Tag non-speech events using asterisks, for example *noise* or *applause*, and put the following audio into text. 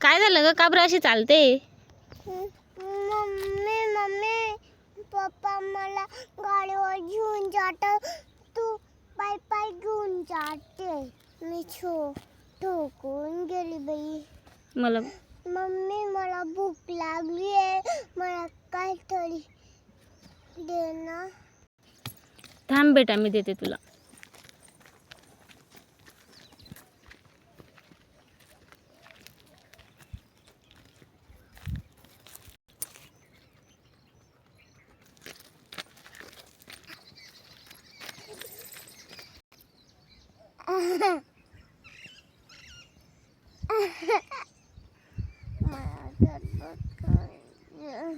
काय झालं ग? का बरं अशी चालते? मम्मी मम्मी पप्पा मला गाडीवर घेऊन जात तू पाय पाय घेऊन जाते. मी छो ठोकून गेली बाई. मला मम्मी मला भूक लागली आहे. मला काहीतरी दे ना. थांब बेटा मी देते तुला. *laughs* Yeah.